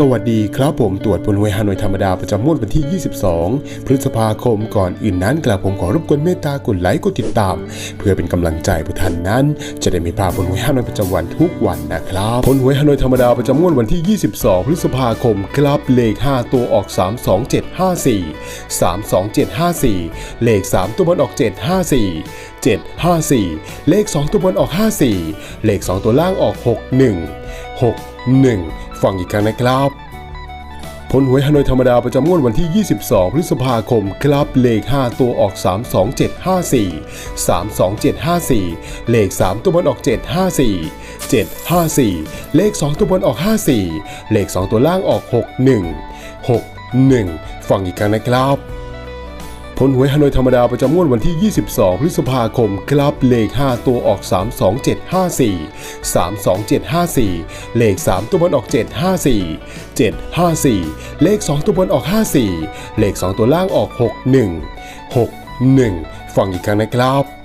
สวัสดีครับผมตรวจผลหวยฮานอยธรรมดาประจำงวดวันที่ 22 พฤษภาคมก่อนอื่นนั้นกระผมขอรบกวนเมตตากดไลค์กดติดตาม เพื่อเป็นกำลังใจผู้ท่านนั้น จะได้ไม่พลาดผลหวยฮานอยประจำวันทุกวันนะครับผลหวยฮานอยธรรมดาประจำงวดวันที่ 22 พฤษภาคมครับเลข 5 ตัวออก 32754 32754 เลข 3 ตัวบนออก 754 754 เลข 2 ตัวบนออก 54 เลข 2 ตัวล่างออก 61 61 ฟังอีกครั้งนะครับ ผลหวยฮานอยธรรมดาประจำงวดวันที่ 22 พฤษภาคม ครับเลข 5 ตัวออก 32754 32754 เลข 3 ตัวบนออก 754 754 เลข 2 ตัวบนออก 54 เลข 2 ตัวล่างออก 61 61 ฟังอีกครั้งนะครับ ผลหวยฮานอยธรรมดาประจำงวดวันที่ 22 พฤษภาคม ครับเลข 5 ตัวออก 32754 32754 เลข 3 ตัวบนออก 754 754 เลข 2 ตัวบนออก 54 เลข 2 ตัวล่างออก 61 61 ฟังอีกครั้งนะครับ